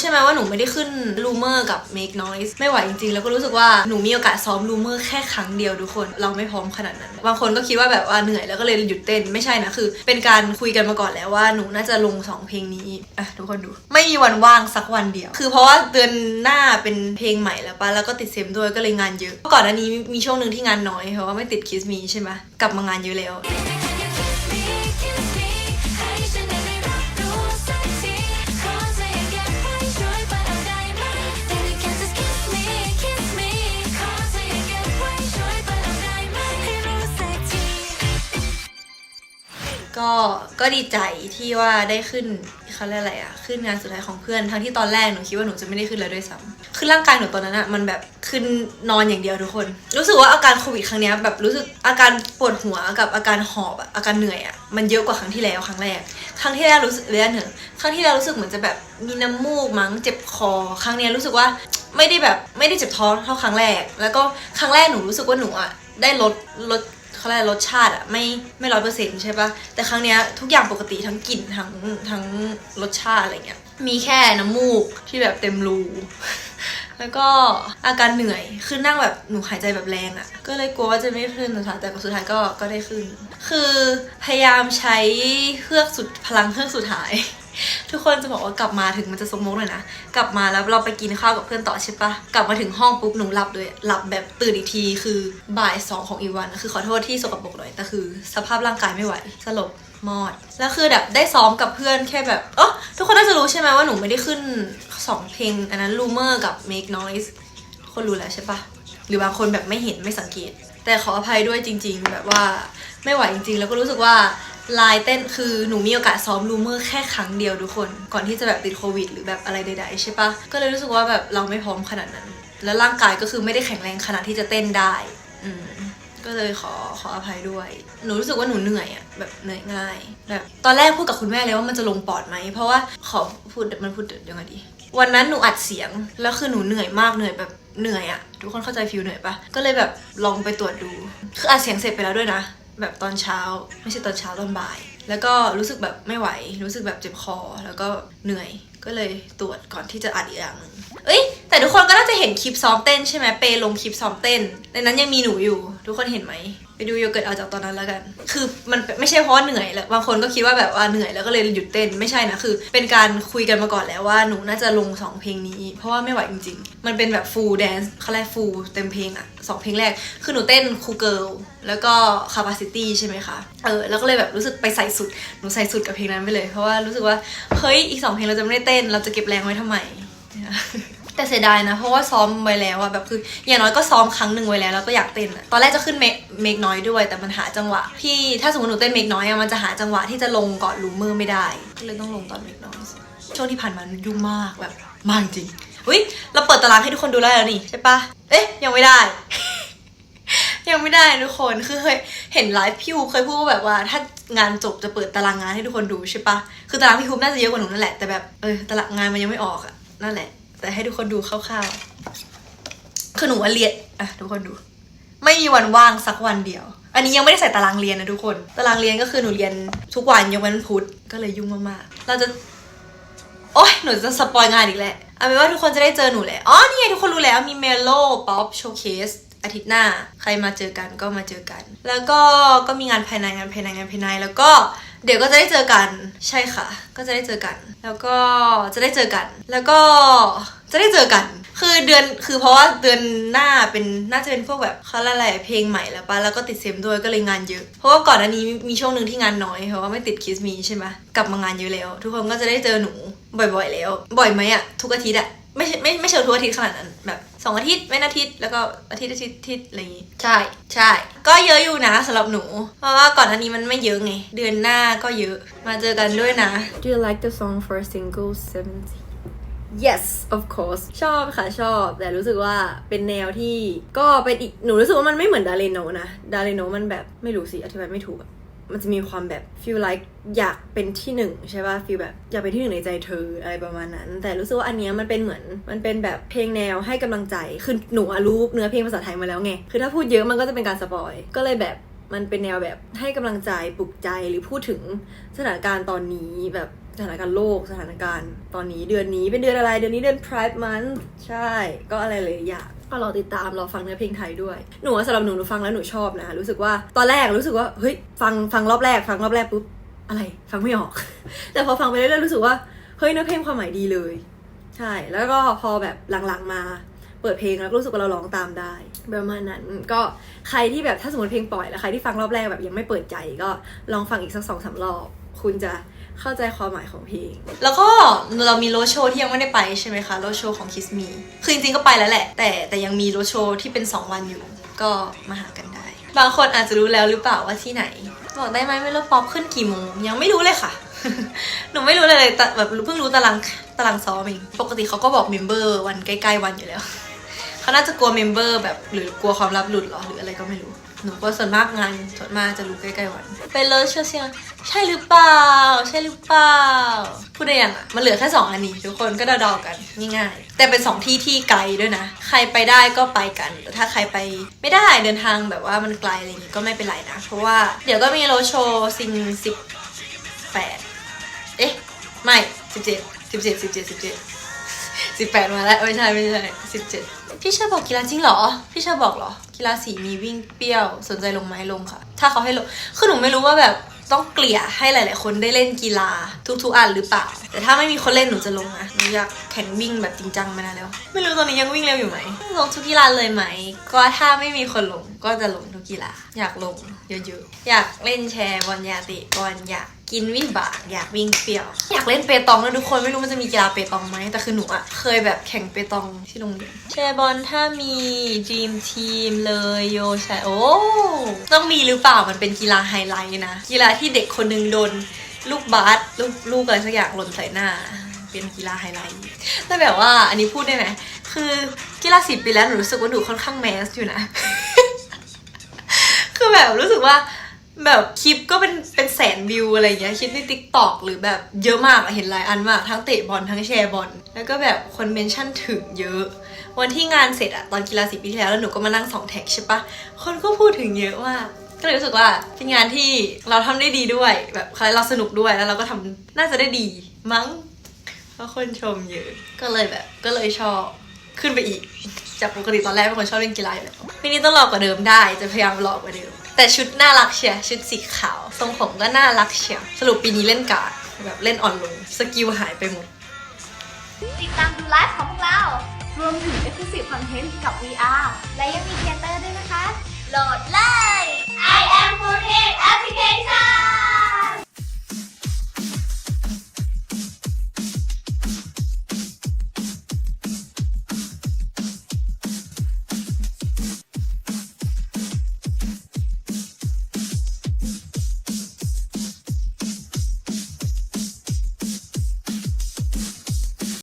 ใช่ไหมว่าหนูไม่ได้ขึ้นลูเมอร์กับ Make Noise ไม่ไหวจริงๆ แล้วก็รู้สึกว่าหนูมีโอกาสซ้อมลูเมอร์แค่ครั้งเดียวทุกคน เราไม่พร้อมขนาดนั้น บางคนก็คิดว่าแบบว่าเหนื่อยแล้วก็เลยหยุดเต้นไม่ใช่นะคือ เป็นการคุยกันมาก่อนแล้วว่าหนูน่าจะลงสองเพลงนี้อะทุกคนดู ไม่มีวันว่างสักวันเดียว คือเพราะว่าเดือนหน้าเป็นเพลงใหม่แล้วปะแล้วก็ติดเซมด้วยก็เลยงานเยอะก่อนหน้านี้มีช่วงหนึ่งที่งานน้อยเพราะว่าไม่ติดคิสมีใช่ไหมกลับมางานเยอะแล้ว ก็ก็ดีใจที่ว่าได้ขึ้นเขาเรียกอะไรอะขึ้นงานสุดท้ายของเพื่อนทั้งที่ตอนแรกหนูคิดว่าหนูจะไม่ได้ขึ้นแล้วด้วยซ้ำคือร่างกายหนูตอนนั้นอะมันแบบขึ้นนอนอย่างเดียวทุกคน รู้สึกว่าอาการโควิดครั้งนี้แบบรู้สึกอาการปวดหัวกับอาการหอบอะอาการเหนื่อยอะมันเยอะกว่าครั้งที่แล้วครั้งแรก ครั้งที่แรกรู้สึกเรียนเหอะครั้งที่แล้วรู้สึกเหมือนจะแบบมีน้ำมูกมั้งเจ็บคอ ครั้งนี้รู้สึกว่าไม่ได้แบบไม่ได้เจ็บท้องเท่าครั้งแรก แล้วก็ครั้งแรกหนูรู้สึกว่าหนูอะได้ลดลด เขาเรียกอะรรสชาติอะไม่ไม่ร้อยเปอร์เซ็นต์ใช่ปะแต่ครั้งเนี้ยทุกอย่างปกติทั้งกลิ่นทั้งทั้งรสชาติอะไรเงี้ยมีแค่น้ำมูกที่แบบเต็มรู แล้วก็อาการเหนื่อยคือนั่งแบบหนูหายใจแบบแรงอะ่ะ ก็เลยกลัวว่าจะไม่ขึ้นสุดท้ายแต่สุดท้ายก็ก็ได้ขึ้น คือพยายามใช้เครื่องสุดพลังเครื่องสุดท้าย ทุกคนจะบอกว่ากลับมาถึงมันจะสมมติเลยนะ กลับมาแล้วเราไปกินข้าวกับเพื่อนต่อใช่ปะกลับมาถึงห้องปุ๊บหนูหลับเลยหลับแบบตื่นอีกทีคือบ่ายสองของอีวัน คือขอโทษที่สกปรกหน่อยแต่คือ สภาพร่างกายไม่ไหวสลบมอด แล้วคือแบบได้ซ้อมกับเพื่อนแค่แบบเออทุกคนน่าจะรู้ใช่ไหมว่าหนูไม่ได้ขึ้นสองเพลงอันนั้น Rumor กับ Make Noise คนรู้แล้วใช่ปะหรือบางคนแบบไม่เห็นไม่สังเกต แต่ขออภัยด้วยจริง ๆ แบบว่าไม่ไหวจริง ๆ แล้วก็รู้สึกว่า ลายเต้นคือหนูมีโอกาสซ้อมรูเมอร์แค่ครั้งเดียวทุกคน ก่อนที่จะแบบติดโควิด หรือแบบอะไรใดๆใช่ปะก็เลยรู้สึกว่าแบบเราไม่พร้อมขนาดนั้น แล้วร่างกายก็คือไม่ได้แข็งแรงขนาดที่จะเต้นได้อืมก็เลยขอขออภัยด้วย หนูรู้สึกว่าหนูเหนื่อยอะแบบเหนื่อยง่ายแบบตอนแรกพูดกับคุณแม่เลยว่ามันจะลงปอดไหมเพราะว่าขอพูดมันพูดยังไงดี วันนั้นหนูอัดเสียงแล้วคือหนูเหนื่อยมากเหนื่อยแบบเหนื่อยอะทุกคนเข้าใจฟิลเหนื่อยปะก็เลยแบบลองไปตรวจดู คืออัดเสียงเสร็จไปแล้วด้วยนะ แบบตอนเช้า ไม่ใช่ตอนเช้าตอนบ่าย แล้วก็รู้สึกแบบไม่ไหว รู้สึกแบบเจ็บคอ แล้วก็เหนื่อยก็เลยตรวจก่อนที่จะอัดอีกอย่างหนึ่งเอ้ยแต่ทุกคนก็น่าจะเห็นคลิปซ้อมเต้นใช่ไหมเปลงคลิปซ้อมเต้นในนั้นยังมีหนูอยู่ ทุกคนเห็นไหม ไปดูโยเกิร์ตเอาจากตอนนั้นแล้วกัน คือมันไม่ใช่เพราะเหนื่อยแหล้วบางคนก็คิดว่าแบบว่าเหนื่อยแล้วก็เลยหยุดเต้น ไม่ใช่นะ คือ เป็นการคุยกันมาก่อนแล้วว่าหนูน่าจะลงสองเพลงนี้ เพราะว่าไม่ไหวจริง ๆ มันเป็นแบบ full dance เขาเรียก full เต็มเพลงอะสองเพลงแรก คือหนูเต้น cool girl แล้วก็ capacity ใช่ไหมคะ เออ แล้วก็เลยแบบรู้สึกไปใส่สุด หนูใส่สุดกับเพลงนั้นไปเลย เพราะว่ารู้สึกว่า เฮ้ย อีกสองเพลงเราจะไม่ได้เต้น เราจะเก็บแรงไว้ทำไม แต่เสียดายนะ เพราะว่าซ้อมไว้แล้วอะแบบคืออย่างน้อยก็ซ้อมครั้งหนึ่งไว้แล้วแล้วก็อยากเต้นอะตอนแรกจะขึ้นเมกเมกน้อยด้วย แต่มันหาจังหวะที่ถ้าสมมติหนูเต้นเมกน้อยอะมันจะหาจังหวะที่จะลงก่อนลูเมอร์ไม่ได้ก็เลยต้องลงตอนเมกน้อยช่วงที่ผ่านมามันยุ่งมากแบบมากจริงอุ้ยเราเปิดตารางให้ทุกคนดูได้แล้วนี่ใช่ปะเอ๊ะยังไม่ได้ ยังไม่ได้ทุกคนคือเคยเห็นไลฟ์พี่ฮูเคยพูดว่าแบบว่าถ้างานจบจะเปิดตารางงานให้ทุกคนดูใช่ปะคือตารางพี่ฮูน่าจะเยอะกว่าหนูนั่นแหละแต่แบบเออตารางงานมันยังไม่ออกอะนั่นแหละ แต่ให้ทุกคนดูคร่าวๆคือหนูว่าเรียนอะทุกคนดู ไม่มีวันว่างสักวันเดียว อันนี้ยังไม่ได้ใส่ตารางเรียนนะทุกคน ตารางเรียนก็คือหนูเรียนทุกวันยกเว้นวันพุธก็เลยยุ่งมากๆเราจะโอ๊ยหนูจะสปอยงานอีกแล้วเอาเป็นว่าทุกคนจะได้เจอหนูแหละอ๋อนี่ไงทุกคนรู้แล้วมีเมโลป๊อปโชว์เคสอาทิตย์หน้า ใครมาเจอกันก็มาเจอกัน แล้วก็ก็มีงานภายในงานภายในงานภายในแล้วก็ เดี๋ยวก็จะได้เจอกัน ใช่ค่ะ ก็จะได้เจอกัน แล้วก็จะได้เจอกัน แล้วก็จะได้เจอกัน คือเดือนคือเพราะว่าเดือนหน้าเป็นน่าจะเป็นพวกแบบเขาเรียกอะไรเพลงใหม่แล้วปะแล้วก็ติดเซมด้วยก็เลยงานเยอะ เพราะว่าก่อนอันนี้มีช่วงหนึ่งที่งานน้อยเพราะว่าไม่ติดคิสมีใช่ไหมกลับมางานเยอะแล้ว ทุกคนก็จะได้เจอหนูบ่อยๆแล้ว บ่อยไหมอะทุกอาทิตย์อะไม่ไม่ไม่เชิงทุกอาทิตย์ขนาดนั้นแบบ สองอาทิตย์ไม่อาทิตย์แล้วก็อาทิตย์อาทิตย์อาทิตย์อะไรอย่างงี้ ใช่ ใช่ ก็เยอะอยู่นะสำหรับหนู เพราะว่าก่อนอันนี้มันไม่เยอะไง เดือนหน้าก็เยอะ มาเจอกันด้วยนะ Do you like the song for single 70 Yes of course ชอบค่ะชอบ แต่รู้สึกว่าเป็นแนวที่ก็เป็นอีกหนูรู้สึกว่ามันไม่เหมือนดา r โนนะดา r โนมันแบบไม่รู้สิอธิบายไม่ถูกอะ มันจะมีความแบบ feel like อยากเป็นที่หนึ่งใช่ป่ะ feel แบบอยากเป็นที่หนึ่งในใจเธออะไรประมาณนั้น แต่รู้สึกว่าอันเนี้ยมันเป็นเหมือนมันเป็นแบบเพลงแนวให้กำลังใจคือหนูรู้เนื้อเพลงภาษาไทยมาแล้วไงคือถ้าพูดเยอะมันก็จะเป็นการสปอยก็เลยแบบมันเป็นแนวแบบให้กำลังใจปลุกใจหรือพูดถึงสถานการณ์ตอนนี้แบบสถานการณ์โลกสถานการณ์ตอนนี้เดือนนี้เป็นเดือนอะไรเดือนนี้เดือน Pride Month ใช่ ก็อะไรเลยอยาก ก็รอติดตามรอฟังเนื้อเพลงไทยด้วย หนูว่าสำหรับหนูหนูฟังแล้วหนูชอบนะ รู้สึกว่าตอนแรกรู้สึกว่าเฮ้ยฟังฟังรอบแรก ฟังรอบแรกปุ๊บอะไร ฟังไม่ออก แต่พอฟังไปเรื่อยๆรู้สึกว่าเฮ้ยเนื้อเพลงความหมายดีเลย ใช่ แล้วก็พอแบบหลังๆมาเปิดเพลงแล้วรู้สึกว่าเราร้องตามได้ประมาณนั้นก็ใครที่แบบถ้าสมมติเพลงปล่อยแล้วใครที่ฟังรอบแรกแบบยังไม่เปิดใจก็ลองฟังอีกสักสองสามรอบ คุณจะ เข้าใจความหมายของเพลง แล้วก็เรามีโรโชที่ยังไม่ได้ไปใช่ไหมคะโรโชของ Kiss Me คือจริงๆก็ไปแล้วแหละ แต่แต่ยังมีโรโชที่เป็น 2 วันอยู่ ก็มาหากันได้ บางคนอาจจะรู้แล้วหรือเปล่าว่าที่ไหน บอกได้ไหมไม่รู้ป๊อปขึ้นกี่โมง ยังไม่รู้เลยค่ะ หนูไม่รู้เลยเลยแต่แบบเพิ่งรู้ตารางตารางซ้อมเองปกติเขาก็บอกเมมเบอร์วันใกล้ๆวันอยู่แล้วเขาน่าจะกลัวเมมเบอร์แบบหรือกลัวความลับหลุดหรอหรืออะไรก็ไม่รู้ หนูก็ส่วนมากงานส่วนมากจะรู้ใกล้ๆวันไปเลยเชื่อเสียงใช่หรือเปล่า ใช่หรือเปล่า พูดได้ยังอะ มันเหลือแค่สองอันนี้ ทุกคนก็เดาๆกันง่ายๆแต่เป็นสองที่ที่ไกลด้วยนะ ใครไปได้ก็ไปกันแต่ถ้าใครไปไม่ได้เดินทางแบบว่ามันไกลอะไรอย่างงี้ก็ไม่เป็นไรนะ เพราะว่าเดี๋ยวก็มีโรโชซิงสิบแปดเอ๊ะ ไม่สิบเจ็ดสิบเจ็ดสิบเจ็ดสิบเจ็ดสิบแปดมาแล้วไม่ใช่ไม่ใช่สิบเจ็ด พี่เชอบอกกีฬาจริงเหรอ พี่เชอบอกเหรอ กีฬาสีมีวิ่งเปรี้ยว สนใจลงไหมลงค่ะ ถ้าเขาให้ลง คือหนูไม่รู้ว่าแบบต้องเกลี่ยให้หลาย ๆ คนได้เล่นกีฬาทุก ๆ อันหรือเปล่า แต่ถ้าไม่มีคนเล่นหนูจะลงนะหนูอยากแข่งวิ่งแบบจริงจังมานานแล้ว ไม่รู้ตอนนี้ยังวิ่งเร็วอยู่ไหมลงทุกกีฬาเลยไหม ก็ถ้าไม่มีคนลงก็จะลงทุกกีฬาอยากลงเยอะๆ อยากเล่นแชร์บอลยาเตะบอลอยากกินวิบากอยากวิ่งเปรี้ยว อยากเล่นเปตองด้วยทุกคนไม่รู้มันจะมีกีฬาเปตองไหมแต่คือหนูอะเคยแบบแข่งเปตองที่โรงเรียนแชร์บอลถ้ามีดีมทีมเลยโยใช่โอ้ต้องมีหรือเปล่ามันเป็นกีฬาไฮไลท์นะ กีฬาที่เด็กคนหนึงโดนลูกบาสลูกลูกอะไรสักอย่างหล่นใส่หน้า เป็นกีฬาไฮไลท์แต่แบบว่าอันนี้พูดได้ไหมคือกีฬาสิบปีแล้วหนูรู้สึกว่าหนูค่อนข้างแมสอยู่นะ คือแบบรู้สึกว่าแบบคลิปก็เป็นเป็นแสนวิวอะไรเงี้ยคลิปในติ๊กต็อกหรือแบบเยอะมากเห็นหลายอันมาก ทั้งเตะบอลทั้งแชร์บอลแล้วก็แบบคนเมนชั่นถึงเยอะ วันที่งานเสร็จอะตอนกีฬาสีปีที่แล้วแล้วหนูก็มานั่งสองแท็กใช่ปะคนก็พูดถึงเยอะมากก็เลยรู้สึกว่าเป็นงานที่เราทำได้ดีด้วย แบบเราสนุกด้วยแล้วเราก็ทำน่าจะได้ดีมั้งเพราะคนชมเยอะก็เลยแบบก็เลยชอบ ขึ้นไปอีก จากปกติตอนแรกเป็นคนชอบเล่นกีฬาอยู่แล้วปีนี้ต้องหลอกกว่าเดิมได้ จะพยายามหลอกกว่าเดิม แต่ชุดน่ารักเชียร์ชุดสีขาว ทรงผมก็น่ารักเชียร์สรุปปีนี้เล่นการ์ดแบบเล่นอ่อนลง สกิลหายไปหมด ติดตามดูไลฟ์ของพวกเรา รวมถึง Exclusive Content กับ VR และยังมีเทเตอร์ด้วยนะคะ โหลดเลย I am 4 Application